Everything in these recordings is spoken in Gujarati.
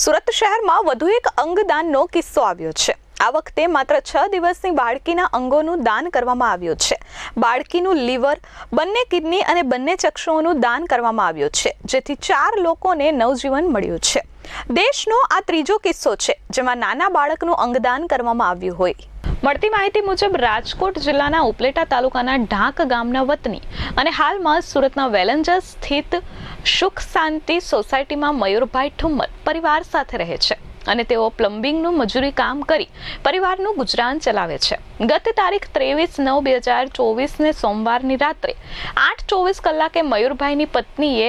સુરત શહેરમાં વધુ એક અંગદાનનો કિસ્સો આવ્યો છે. આ વખતે માત્ર છ દિવસની બાળકીના અંગોનું દાન કરવામાં આવ્યું છે. બાળકીનું લીવર, બંને કિડની અને બંને ચક્ષુઓનું દાન કરવામાં આવ્યું છે, જેથી ચાર લોકોને નવજીવન મળ્યું છે. દેશનો આ ત્રીજો કિસ્સો છે, જેમાં નાના બાળકનું અંગદાન કરવામાં આવ્યું હોય. મળતી માહિતી મુજબ, રાજકોટ જિલ્લાના ઉપલેટા તાલુકાના ઢાંક ગામના વતની અને હાલમાં સુરતના વેલેન્જર સ્થિત સુખ શાંતિ સોસાયટીમાં મયુરભાઈ ઠુમ્મર પરિવાર સાથે રહે છે અને તેઓ પ્લમ્બિંગનું મજૂરી કામ કરી પરિવારનું ગુજરાન ચલાવે છે. ગત તારીખ ત્રેવીસ નવ બે હજાર ચોવીસને સોમવારની રાત્રે આઠ ચોવીસ કલાકે મયુરભાઈની પત્નીએ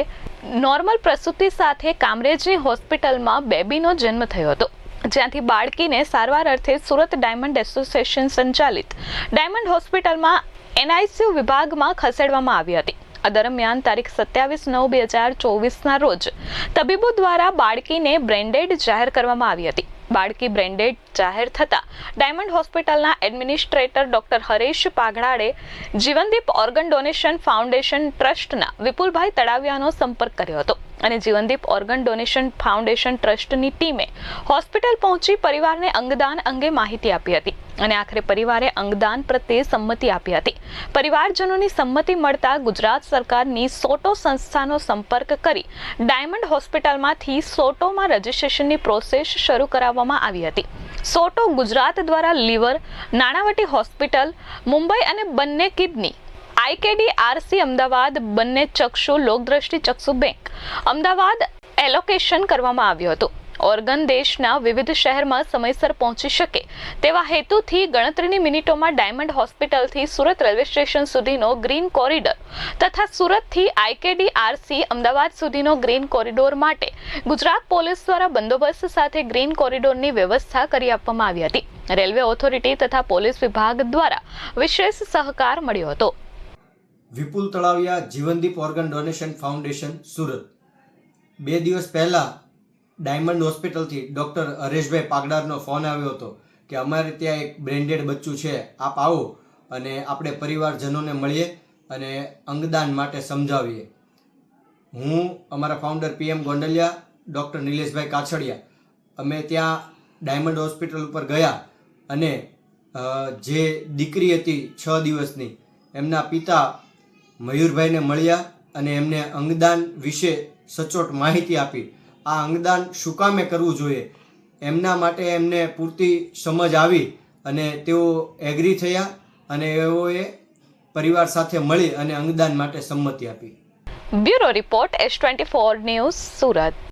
નોર્મલ પ્રસૂતિ સાથે કામરેજની હોસ્પિટલમાં બેબીનો જન્મ થયો હતો. જ્યાંથી બાળકીને સારવાર અર્થે સુરત ડાયમંડ એસોસિએશન સંચાલિત ડાયમંડ હોસ્પિટલમાં એનઆઈસીયુ વિભાગમાં ખસેડવામાં આવી હતી. આ દરમિયાન તારીખ સત્યાવીસ નવ બે હજાર ચોવીસના રોજ તબીબો દ્વારા બાળકીને બ્રેન્ડેડ જાહેર કરવામાં આવી હતી. બાળકી બ્રેન્ડેડ જાહેર થતા. ડાયમંડ હોસ્પિટલના administrator doctor Haresh Paghdade Jivandeep organ donation foundation ટ્રસ્ટના વિપુલભાઈ તળાવિયાનો સંપર્ક કર્યો હતો. અને જીવનદીપ ઓર્ગન ડોનેશન ફાઉન્ડેશન ટ્રસ્ટની ટીમે હોસ્પિટલ પહોંચી પરિવારને અંગદાન અંગે માહિતી આપી હતી અને આખરે પરિવારે અંગદાન પ્રત્યે સંમતિ આપી હતી. પરિવારજનોની સંમતિ મળતા ગુજરાત સરકારની સોટો સંસ્થાનો સંપર્ક કરી ડાયમંડ હોસ્પિટલમાંથી સોટોમાં રજીસ્ટ્રેશનની પ્રોસેસ શરૂ કરાવવામાં આવી હતી. સોટો ગુજરાત દ્વારા લીવર, નાણાવટી હોસ્પિટલ, મુંબઈ અને બંને કિડની આઈકેડી, આરસી, અમદાવાદ બંને ચક્ષુ, લોકદ્રષ્ટિ ચક્ષુ બેંક અમદાવાદ એલોકેશન કરવામાં આવ્યું હતું. ઓર્ગન દેશના વિવિધ શહેરમાં સમયસર પહોંચી શકે તેવા હેતુથી ગણતરીની મિનિટોમાં ડાયમંડ હોસ્પિટલથી સુરત રેલવે સ્ટેશન સુધીનો ગ્રીન કોરિડોર તથા સુરતથી આઈકેડી, આરસી, અમદાવાદ સુધીનો ગ્રીન કોરિડોર માટે ગુજરાત પોલીસ દ્વારા બંદોબસ્ત સાથે ગ્રીન કોરિડોરની વ્યવસ્થા કરી આપવામાં આવી હતી. રેલવે ઓથોરિટી તથા પોલીસ વિભાગ દ્વારા વિશેષ સહકાર મળ્યો હતો. Vipul Talaviya Jivandeep organ donation foundation, Surat. બે દિવસ પહેલાં ડાયમંડ હોસ્પિટલથી ડૉક્ટર હરેશભાઈ પાગડારનો ફોન આવ્યો હતો કે અમારે ત્યાં એક બ્રેન્ડેડ બચ્ચું છે, આપ આવો અને આપણે પરિવારજનોને મળીએ અને અંગદાન માટે સમજાવીએ. હું અમારા founder PM Gondaliya, doctor Nileshbhai Kachhadiya, અમે ત્યાં ડાયમંડ હોસ્પિટલ ઉપર ગયા અને જે દીકરી હતી છ દિવસની, એમના પિતા મયુરભાઈને મળ્યા અને એમને અંગદાન વિશે સચોટ માહિતી આપી. આ અંગદાન શું કામે કરવું જોઈએ? એમના માટે એમને પૂરતી સમજ આવી અને તેઓ એગ્રી થયા અને એઓએ પરિવાર સાથે મળી અને અંગદાન માટે સંમતિ આપી. Bureau report S twenty four news Surat.